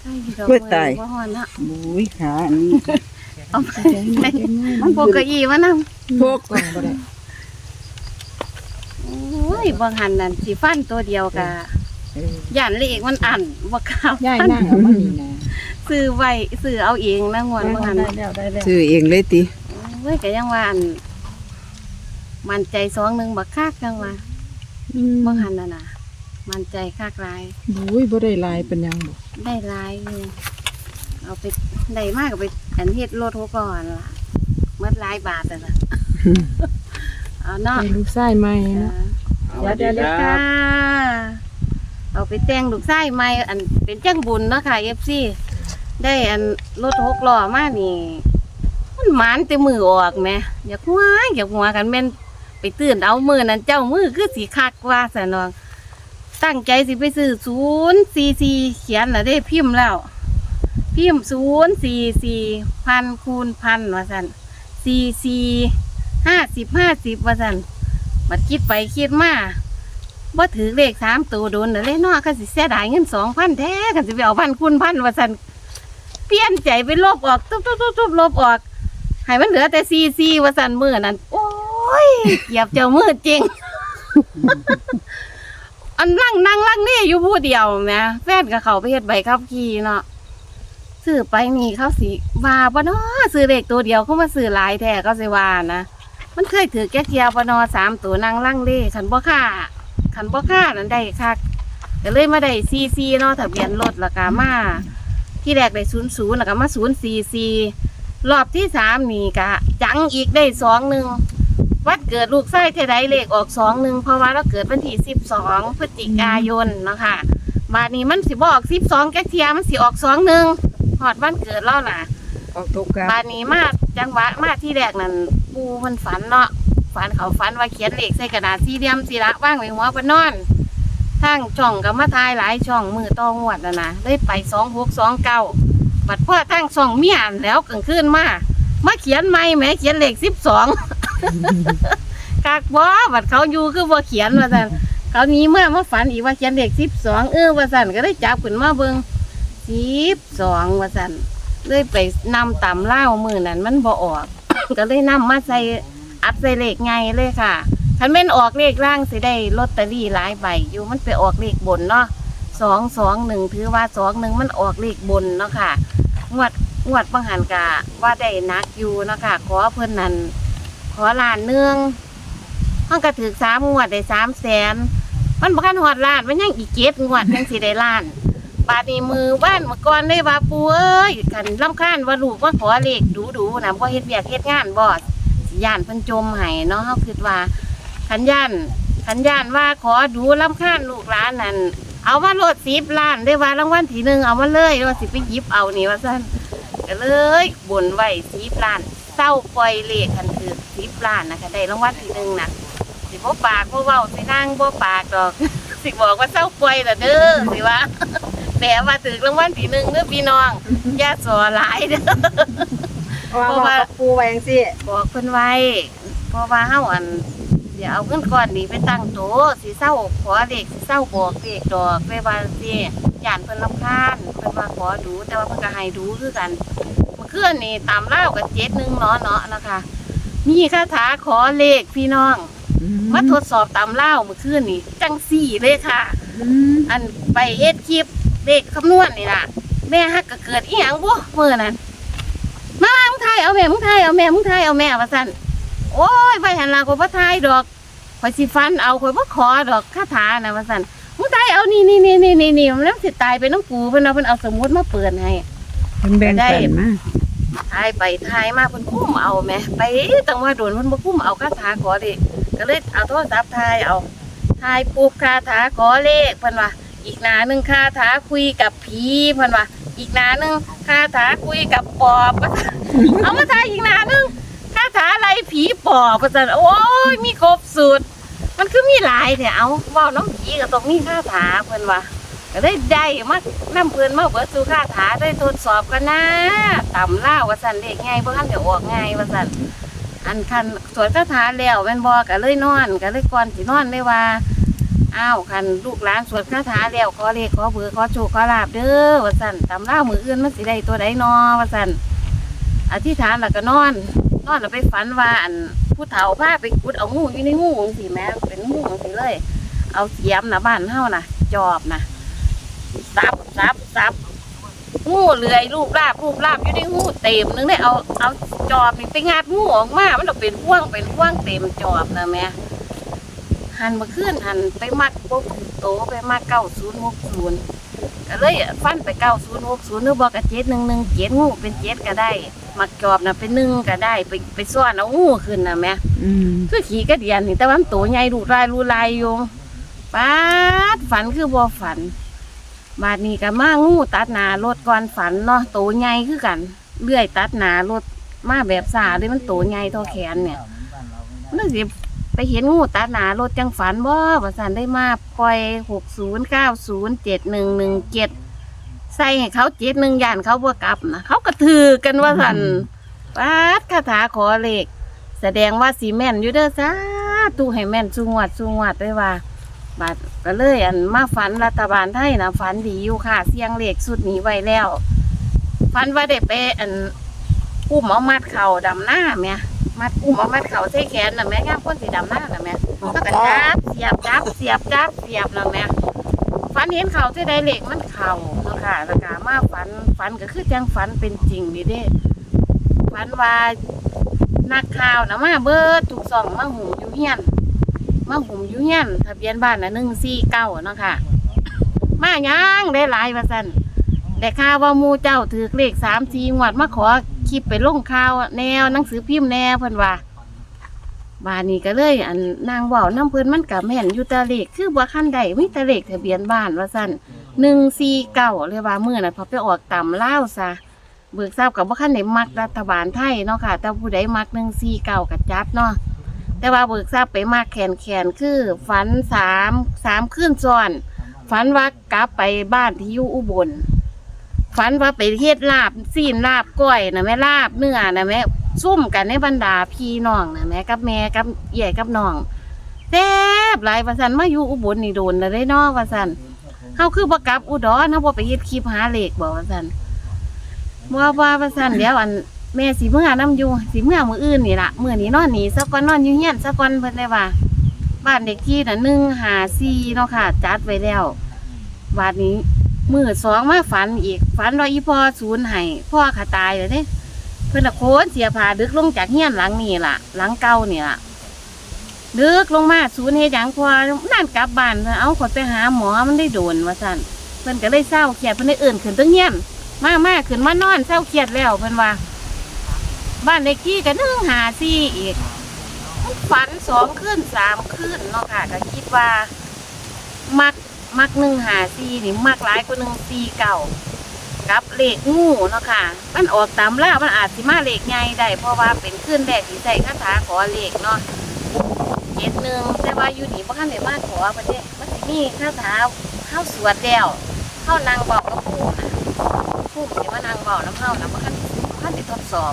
ใช่ดอกเว้ยตาย บ่ฮอนเนาะบุ้ยขาอันนี้เอาไปมันพกเก้าอี้มานำพวกกล่องบ่ได้โอ้ยบางหันนั่นสิฟันตัวเดียวกะย่านเลขมันอันบ่กล้าย่ายนั่งเอามานี่นะซื้อไว้ซื้อเอาเองนะงวดบางหันได้แล้วได้แล้วซื้อเองเลยติเว้ยก็ยังว่าอันมันใจสองหนึงบักคักจังว่าบางหันน่ะน่ะ มันใจคักหลายบุ้ยบ่ได้ลายเป็นหยังบ่ได้หลายอยู่เอาไปได้มากก็ไปอันเฮ็ดรถหัวก่อนล่ะเมื่อหลายบาทอะล่ะเอาเนาะให้ลูกชายใหม่เอเนาะอเดี๋ยวเดี๋ยวค่ะ เอาไปแต่งลูกไส้ใหม่อันเป็นจังบุญเนาะค่ะเอฟซีได้อันรถหกล้อมานี่ มันหมานแต่มือออกแหม่อยากหัวอยากหัวกันแม่นไปตื่นเอามือนั้นเจ้ามือคือสีคักว่าสนอง ตั้งใจสิไปซื้อศูนย์สี่สี่เขียนน่ะได้พิมพ์แล้ว พิมพ์ศูนย์สี่สี่พันคูณพันว่าสันสี่สี่ห้าสิบห้าสิบว่าสันบัดคิดไปคิดมาว่าถือเลขสามตัวโดนเด้อเลยเนาะก็สิเสียดายเงินสองพันแท้กันสิไปเอาพันคุณพันว่าสันเปลี่ยนใจไปลบออกตุ๊บตุ๊บตุ๊บตุ๊บลบออกให้มันเหลือแต่ซีซีว่าสันมือนั้นโอ้ยเหยียบเจ้ามือจริง อันนั่งนั่งลังนี่อยู่ผู้เดียวแหม่แฟนกับเขาไปเฮ็ดใบขับขี่เนาะซื้อไปนี่เขาสิว่าบ่เนาะซื้อเลขตัวเดียวเขามาซื้อหลายแท้เขาสิว่านะมันเคยถือแก้เทียวปนอสามตัวนางล่างเล่ขันบ่ค่าขันบ่ค่านั่นได้คักก็เลยมาได้ซีซีเนาะทะเบียนรถแล้วก็มาที่แรกได้ศูนย์ศูนย์แล้วก็มาศูนย์ซีซีรอบที่สามนี่กะจังอีกได้สองหนึ่ง วัดเกิดลูกไส้เทไดเลขออกสองหนึ่งเพราะว่าเราเกิดวันที่สิบสองพฤศจิกายนเนาะค่ะบาดนี้มันสิบออกสิบสองแก้เทียมันสิออกสองหนึ่งหอดวันเกิดเราล่ะออกทุกครับบานนี้มาจังหวะมาที่แรกนั่นปูมันฝันเนาะฝันเขาฝันว่าเขียนเลขใส่กระดาษสี่เหลี่ยมสีละว่างไว้หัวปนอนทั้งช่องกับมาทายหลายช่องมือตองวดนะนะได้ไปสองหกสองเก้าบัดพ่อทั้งช่องเมียนแล้วกลางคืนมามาเขียนไม่แหม้เขียนเลขสิบสอง กากบ่บัดเขาอยู่คือบ่เขียนว่าซั่นเขาหนี้เมื่อมาฝันอีกว่าเขียนเลขสิบสองเออว่าซั่นก็ได้จับขึ้นมาเบิ่งสิบสองว่าซั่นเลยไปนำตำเล่ามือนั้นมันบ่ออก ก็เลยนำมาใส่อัดใส่เลขไงเลยค่ะคันแม่นออกเลขล่างสิได้ลอตเตอรี่หลายใบอยู่มันไปออกเลขบนเนาะสองสองหนึ่งถือว่าสองหนึ่งมันออกเลขบนเนาะค่ะงวดงวดบางหันกะว่าได้นักอยู่เนาะค่ะขอเพิ่อนนั้น อล้านเนืองมันก็ถือสามงวดได้สามแสนมันบ่คันหอดล้านมันยังอีกเจ็ดงวดยังสิได้ล้านบาดนี้มือบ้านเมื่อก่อนได้ว่าปูเอ้ยกันลำคาญว่าลูกว่าขอเลขดูดูนะบ่เฮ็ดเวียกเฮ็ดงานบ่สิย่านเพิ่นจมให้เนาะเฮาคิดว่าขันย่านขันย่านว่าขอดูลำคาญลูกหลานนั่นเอามาโลด10ล้านได้ว่ารางวัลที่หนึ่งเอามาเลยว่าสิไปหยิบเอานี่ว่าซั่นก็เลยบ่นไว้10ล้านเศร้าปล่อยเลขคัน คือ10ล้านนะคะได้รางวัลที่หนึ่งน่ะสิบ่ปากบ่เว้าสินั่งบ่ปากดอก สิบอกว่าเศร้าปล่อยล่ะเด้อสิว่าแต่ว่าถือรางวัลที่หนึ่งเด้อพี่น้องอย่าสอหลายเด้อเพราะว่าปูไว้จังซี่บอกเพิ่นไว้เพราะว่าเฮาอันเดี๋ยวเอาเงินก้อนนี้ไปตั้งโตะสิเศร้าขอเด็กสิเศร้าบอกเด็กดอกไปว่าสิย่านเพิ่นรำคาญเพิ่นว่าขอดูแต่ว่าเพิ่นก็ให้ดูคือกันเมื่อคืนนี่ตามเล่าวกับเจ็ดหนึ่งเนาะเนาะนะคะ มีคาถาขอเลขพี่น้อง มาทดสอบตามเล่าวเมื่อคืนนี่จังสี่เลยค่ะ อันไปเฮ็ดคลิปเด็กคำนวณนี่ล่ะ แม่ฮักก็เกิดอีหยังบ่เมื่อนั้นมามึงทายเอาแม่มึงทายเอาแม่มึงทายเอาแม่ว่าซั่นโอ้ยไปหันหลังก็บ่ทายดอกข่อยสิฟันเอาข่อยบ่ขอดอกคาถานะว่าซั่นมึงทายเอานี่นี่นี่นี่นี่นี่มันแล้วสิตายไปน้ำกูเพิ่นเอาเพิ่นเอาสมุดมาเปิดให้เพิ่นแบ่งปันมา ทายไปทายมาเพิ่นคุ้มเอาแหม่ไปตั้งว่าโดนเพิ่นบ่คุ้มเอาคาถาขอเด็กก็เลยเอาโทรศัพท์ทายเอาทายปุ๊บคาถาขอเลขเพิ่นว่า อีกหนาหนึ่งคาถาคุยกับผีเพิ่นว่า อีกหนาหนึ่งคาถาคุยกับปอบเอามาทายอีกหนาหนึ่งคาถาอะไรผีปอบประจันโอ้ยมีครบสูตรมันคือมีหลายแต่ยเอาเว่าน้องผีก็ต้องมีคาถาเพิ่นว่า ก็ได้ได้มานํเพิ่อนมาเบิดสู่คาถาได้ทดสอบกันนะต่ำล่าว่าสันเลขไงบ่ทันจะออกไงว่าสันอันคันสวดคาถาแล้วแม่นบ่ก็เลยนอนก็เลยก่อนสินอนเลยว่าอ้าวคันลูกหลานสวดคาถาแล้วขอเลขขอเบือขอโชคขอลาบเด้อว่าสันตำเล่ามืออื่นมันสิได้ตัวใดนอว่าสันอธิษฐานแล้วก็นอน นอนแล้วไปฝันว่าอันผู้เฒ่าพาไปกุดเอางูอยู่ในงูจังซี่แม่เป็นงูจังซี่เลย เอาเสียมนะบ้านเฮานะจอบนะ ซับซับซับงูเลื้อยรูปลาบรูปลาบอยู่ในงูเต็มนึงได้เอาเอาจอบนี่ไปงัดงูออกมามันก็เป็นพ่วงเป็นพ่วงเต็มจอบนะแม่หันมาขึ้นหันไปมักพวกโตไปมักเก้าศูนย์หกศูนย์ก็เลยฟันไปเก้าศูนย์หกศูนย์นึกบอกกับเจ็ดหนึ่งหนึ่งเจ็ดงูเป็นเจ็ดก็ได้ มักจอบนะเป็นหนึ่งก็ได้ไปไปซ่อนเอางูขึ้นนะแม่อืมคือขี่กระเดียนนี่แต่ว่ามันตัวใหญ่รูลายรูลายอยู่ป้าดฝันคือบ่ฝัน บาดนี้ก็มางูตัดหนารถก่อนฝันเนาะโตใหญ่คือกันเลื่อยตัดหนารถมาแบบสาเลยมันโตใหญ่เท่าแขนเนี่ยมันสิไปเห็นงูตัดหนารถจังฝันบ่ประสานได้มาปล่อยหกศูนย์เก้าศูนย์เจ็ดหนึ่งหนึ่งเจ็ดใส่ให้เขาเจ็ดหนึ่งยานเขาบ่กลับนะเขาก็ถือกันว่าสันป้าดคาถาขอเลขแสดงว่าสีแม่นอยู่เด้อจ้าตู้ให้แม่นสูงวัดสูงวัดด้วยว่าบาด ก็เลยอันมาฝันรัฐบาลไทยนะฝันดีอยู่ค่ะ เสียงเลขสุดนี้ไว้แล้วฝันว่าได้ไปอันกุ้มเอามัดเข่าดำหน้าแม่มัดกุ้มเอามัดเข่าใส่แขนนะแม่ย่ามคนสีดำหน้านะแม่ก็กระจับเสียบจับเสียบจับเสียบนะแม่ฝันเห็นเข่าที่ใดเลขมันเข่าเนาะค่ะแล้วก็มาฝันฝันก็คือจังฝันเป็นจริงนี่เด้ฝันว่านักข่าวนะมาเบิดถูกส่องมาหุมอยู่เฮียน มาหุมอยู่เฮียนทะเบียนบ้านนะหนึ่งสี่เก้าเนาะค่ะ มายังได้หลายว่าสันแต่ข่าวว่ามูเจ้าถือเลขสามสี่งวดมาขอคลิปไปลงข่าว แนวหนังสือพิมพ์แนวเพิ่นว่าบ้านนี้ก็เลย อันนางเว่าน้ำเพิ่นมันกับแม่นอยู่ตะเลขคือบ่ขั้นใดมีแตะเลขทะเบียนบ้านว่าสันหนึ่งสี่เก้าเลยว่ามื่อน่ะพอไปออกต่ำเล่าซะเบิกทราบกับว่าขั้นไหนมักรัฐบาลไทยเนาะค่ะแต่ผู้ใดมักหนึ่งสี่เก่ากับจัดเนาะ แต่ว่าเบิกทราบไปมากแขนแขนคือฝันสามสามขึ้นซ้อน ฝันว่ากลับไปบ้านที่อยู่อุบลฝันว่าไปเฮ็ดลาบซีนลาบก้อยนะแม่ลาบเนื้อนะแม่ซุ่มกันในบรรดาพี่น้องนะแม่กับแม่กับเอี่กับน้องแซ่บหลายว่าสันมาอยู่อุบลนี่โดนแล้วได้นอว่าสันเฮาคือบ่กลับอุดรเฮาบ่ไปเฮ็ดคลิปหาเลขบ่ว่าสันว่าว่าประสันเดี๋ยวอัน แม่สีเมื่อน้ำอยู่สีเมื่อมืออื่นนี่ละมือนี้นอนหนีสักก่อนนอนอยู่เฮียนสักก่อนเพิ่นเลยว่า บ้านเด็กที่น่ะหนึ่งหาซีเนาะค่ะ จัดไว้แล้วบาดนี้มือสองมาฝันอีกฝันว่าอีพ่อศูนย์ให้พ่อขาตายเลยเด้เพิ่นละโคนเสียผาดึกลงจากเฮียนหลังนี่ล่ะ หลังเก่านี่ล่ะดึกลงมาศูนย์เฮยังพอนั่นกลับบ้านเอาขอไปหาหมอมันได้โดนว่าสั่นเพิ่นก็เลยเศร้าเครียดเพิ่นได้เอื่นขึ้นตั้งเฮียนมามาขึ้นมานอนเศร้าเครียดแล้วเพิ่นว่า บ้านเลขที่ก็นึ่งหาซี่อีกฝันสองขึ้นสามขึ้นเนาะค่ะก็คิดว่า มักมักหนึ่งหาซี่นี่มักหลายกว่าหนึ่งซี่เก่ากับเลขงูเนาะค่ะ มันออกตามล่ามันอาจสิมาเลขใหญ่ได้เพราะว่าเป็นขึ้นแรกที่ใส่คาถาขอเลขเนาะเจ็ดหนึ่งแต่ว่าอยู่นี่บ่คันได้มาขอประเด้มันสิมีคาถาเข้าสวดแล้วเข้านางบอกกับปู่นะผู้สิมานางเบาน้ำเฮานะมันคันคัน ทดสอบ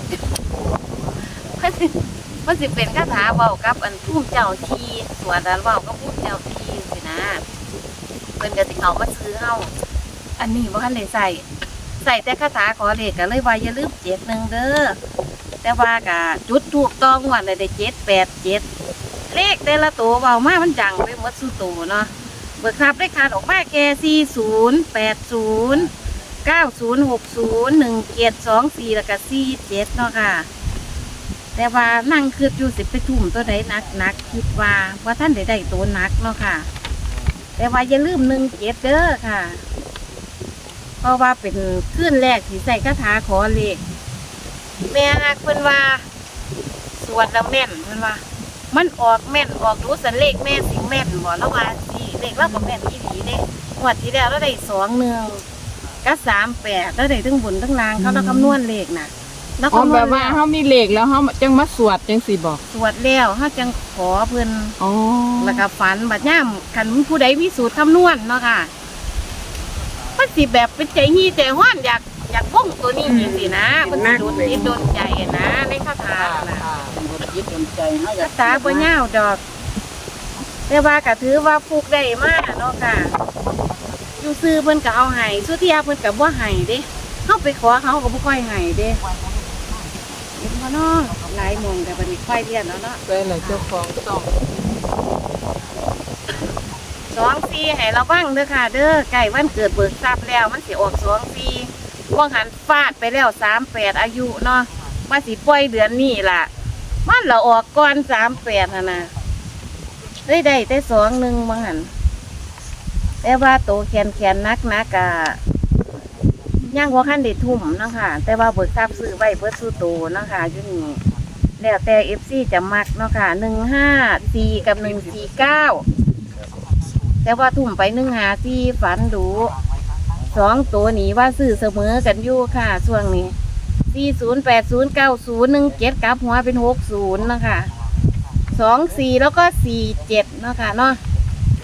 มันสิมันสิเป็นคาถาเบากับ อันพุ่มเจ้าทีสวดอันเบากับพุ่มเจ้าทีสินะเพิ่นก็สิเขามาซื้อเฮาอันนี้บ่คันได้ใส่ใส่แต่คาถาขอเลขก็เลยว่าอย่าลืมเจ็ดหนึ่งเด้อแต่ว่าก็จุดถูกต้องวันเลยได้เจ็ดแปดเจ็ดเลขแต่ละตัวเบามามันจังไปหมดสู้ตัวเนาะเบิกทรัพย์ได้ขาดออกมาแค่สี่ศูนย์แปดศูนย์ เก้าศูนย์หกศูนย์หนึ่งเจ็ดสองสี่แล้วก็สี่เจ็ดเนาะค่ะ แต่ว่านั่งคืดอยู่สิบไปทุ่มตัวใดนักนักคิดว่าว่าท่านได้ได้ตัวนักเนาะค่ะ แต่ว่าอย่าลืมหนึ่งเจ็ดเด้อค่ะ เพราะว่าเป็นขึ้นแรกที่ใส่คาถาขอเลขแม่นักเพิ่นว่า สวดแล้วแม่นเพิ่นว่า มันออกแม่นออกรู้สันเลขแม่สิแม่นบ่แล้วว่าสิเลขเราก็แม่นอีหลีเด้งวดที่แล้วเราได้สองหนึ่ง ก็สามแปดแล้วได้ทั้งบุญทั้งลางเขาเราคำนวณเลขนะแล้วอ๋อคำนแบวณบว่าแล้วเฮามีเลขแล้วเฮาจังมาสวดจังสิบอกสวดแล้วเขาจังขอเพิ่นอ๋อแล้วก็ฝันบัดย่ามขันผู้ใดมีสูตรคำนวณเนาะค่ะมันสิแบบเป็นใจฮีใจห้อนอยากอยากว่องตัวนี้จริงสินะมันสิโดนจิตโดนใจนะในคาถานะยึดดนใจให้คาถาบ่ยาวดอกแต่ว่าก็ถือว่าฟุกได้มากเนาะค่ะ อยู่ซื้อเพิ่นก็เอาให้สุดที่ยาเพิ่นก็บ่ให้เด้เฮาไปขอเขาก็บ่ค่อยให้เด้เห็นบ่เนาะหลายหมองแต่บัดนี้ค่อยเรียนแล้วเนาะได้แหละเจ้าของต้องสองสี่ให้ระวังเด้อค่ะ เด้อใกล้วันเกิดเบิกทรัพย์แล้วมันสิออกสองสี่ว่างหันฟาดไปแล้วสามแปดอายุเนาะมาสิปล่อยเดือนนี้ล่ะ มันละออกก่อนสามแปดนะนะได้ได้แต่สองหนึ่งว่างหัน แต่ว่าโตแขนแขนนักนักกะย่างหัวขั้นเด็ดทุ่มเนาะค่ะ แต่ว่าเบิกทรัพย์ซื้อไว้เพื่อสู้โตเนาะค่ะอยู่นี่แล้วแต่เอฟซีจะมักเนาะค่ะหนึ่งห้าสี่กับหนึ่งสี่เก้าแต่ว่าทุ่มไปหนึ่งหาที่ฝันดูสองตัวหนีว่าซื้อเสมอกันอยู่ค่ะช่วงนี้สี่ศูนย์แปดศูนย์เก้าศูนย์หนึ่งเจ็ดกับหัวเป็นหกศูนย์นะคะสองสี่แล้วก็สี่เจ็ดเนาะค่ะเนาะ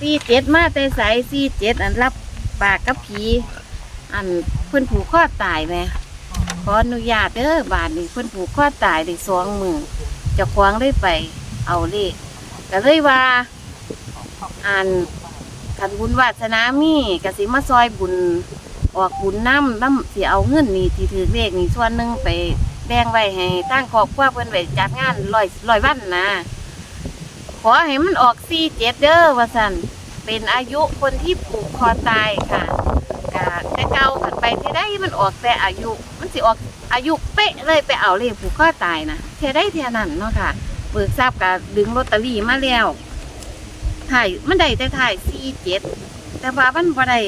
สี่เจ็ดมาแต่ใสสี่เจ็ดอันรับปากกับผีอันเพิ่อนผูกข้อตายไหมขออนุญาตเด้อบาทนี้เพิ่อนผูกข้อตายได้สองมื่นเจะควางได้ไป เอาเลขก็เลยว่าอันคันบุญวาสนามีกสิมาซอยบุญออกบุญน้ำน้ำสิเอาเงินนี่ที่ถือเลขนี่ส่วนหนึ่งไปแบ่งไว้ให้ตั้งครอบครัวเพิ่อนไปจัดงานร้อยร้อยวันนะ ขอให้มันออกสี่เจ็ดเด้อว่าสันเป็นอายุคนที่ผูกคอตายค่ะกะแต่เก่าขันไปที่ได้มันออกแต่อายุ มันสิออกอายุเป๊ะเลยไปเอาเลขผูกคอตายนะเท่ได้เท่านั้นเนาะค่ะเบิกทราบกะดึงลอตเตอรี่มาแล้วถ่ายมันได้แต่ถ่ายสี่เจ็ดแต่ว่ามันบ่ได้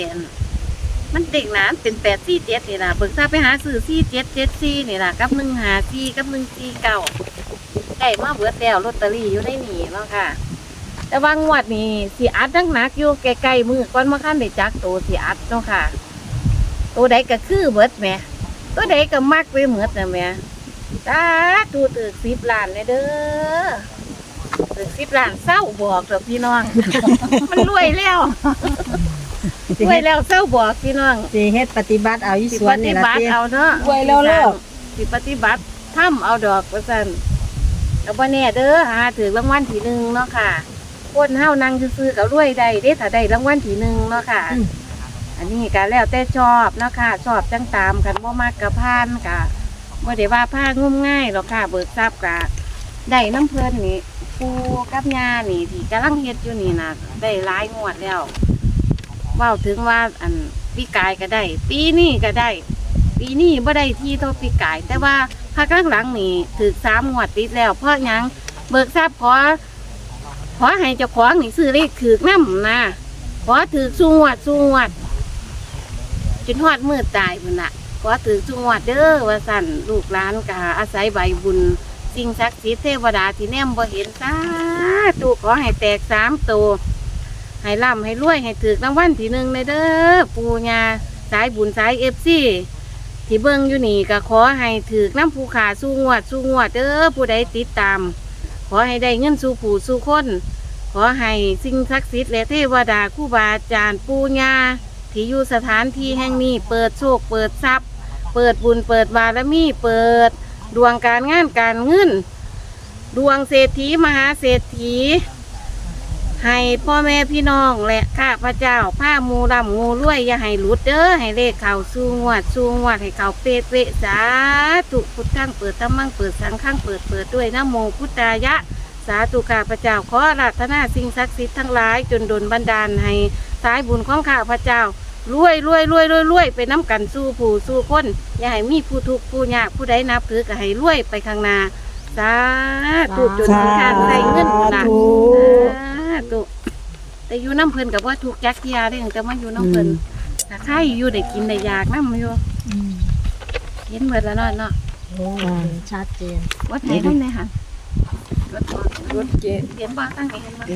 มันเด็กนะเป็นแปดสี่เจ็ดนี่ล่ะเบิกทราบไปหาซื้อสี่เจ็ดเจ็ดสี่นี่ล่ะกับหนึ่งหาสี่กับหนึ่งสี่เก้า ได้มาเบิดแล้วลอตเตอรี่อยู่ในนี่เนาะค่ะ แต่ว่างวดนี้สีอัดนักหนักๆอยู่ใกล้ๆมือก่อนมาขั้นได้จักตัวสีอัดเนาะค่ะ ตัวใดก็คือเบิดแหม่ตัวใดก็มักไปเหมือดนะแหม่ตาตูตึกสิบล้านเลยเด้อถึงสิบล้านเศร้าบอกเถอะพี่น้อง มันรวยแล้วสิรวยเฮ็ดแล้วเศร้าบอกพี่น้องสิเฮ็ดปฏิบัติเอาอยู่สิสวปนนี่ฏิล่ะบัติติเอาเนาะรวยแล้วเลิกสิปฏิบัติทำเอาดอกประสัน กับว่าแน่เด้อหาถือรางวัลที่หนึ่งเนาะค่ะคนเฮานั่งซื้อๆกับรวยได้เด้ถ้าได้รางวัลที่หนึ่งเนาะค่ะ อันนี้ก็แล้วแต่ชอบเนาะค่ะชอบจังตามกันบ่มากกับพานกะบ่ได้ว่าพางุ่มง่ายหรอกค่ะ เบิกทรัพย์กะได้น้ำเพลินนี่ปูกับยานี่ที่กำลังเฮ็ดอยู่นี่นะได้หลายงวดแล้วเว้าถึงว่าอันปีกายก็ได้ ปีนี้ก็ได้ ปีนี้บ่ได้ที่เท่าปีกาย แต่ว่า ภาคหลังนี่ถือสามงวดติดแล้ว เพราะหยังเบิกทรัพย์ขอขอให้เจ้าของนี่ซื้อเลขถือน้ำนะขอถือสูงวดสูงวดจนฮอดมือตายพุ่นละขอถือจุงวัดเด้อว่าสั่นลูกหลานกาอาศัยใบบุญสิ่งศักดิ์สิทธิ์เทวดาที่แนมบ่เห็นสาธุขอให้แตกสามตัวให้ร่ำให้รวยให้ถือรางวัลที่หนึ่งเลยเด้อปูญาสายบุญสายเอฟซี ที่เบิ่งอยู่นี่ก็ขอให้ถือน้ำภูขาสู้งวดสู้งวดเด้อผู้ใดติดตาม ขอให้ได้เงินสู่ผู้สู่คน ขอให้สิ่งศักดิ์สิทธิ์และเทวดาคู่บาอาจารย์ปูญาที่อยู่สถานที่แห่งนี้เปิดโชคเปิดทรัพย์ เปิดบุญเปิดบารมีเปิด ดวงการงานการเงิน ดวงเศรษฐีมหาเศรษฐี ให้พ่อแม่พี่น้องและข้าพเจ้าผ้ามูดำงูรวยอย่าให้หลุดเด้อให้เลขเข่าสู้งวดสู้งวดให้เข่าเป๊ะเป๊ะสาธุพุทธังเปิดตั้มั่งเปิดสังฆังเปิดเปิดด้วยนะโมพุทธายะ สาธุข้าพเจ้าขออาราธนาสิ่งศักดิ์สิทธิ์ทั้งหลายจนดลบันดาลให้สายบุญของข้าพเจ้ารวยรวยรวยรวยรวยไปน้ำกันสู้ผู้สู้คนอย่าให้มีผู้ทุกข์ผู้ยากผู้ใดนับถือก็ให้รวยไปข้างหน้าสาธุจนถึงทางได้เงินนะ สาธุแต่อยู่น้ำเพลินกับว่าถูกจักเทียได้แต่มาอยู่น้ำเพลินถ้าใครอยู่ได้กินได้อยากน้ำอยู่เห็นเหมือนแล้วเนาะเนาะโอ้ชัดเจนวัดไหนทั้งไหนหันรถบ่รถเกตเห็นบ้างตั้งไหนเห็นบ้าง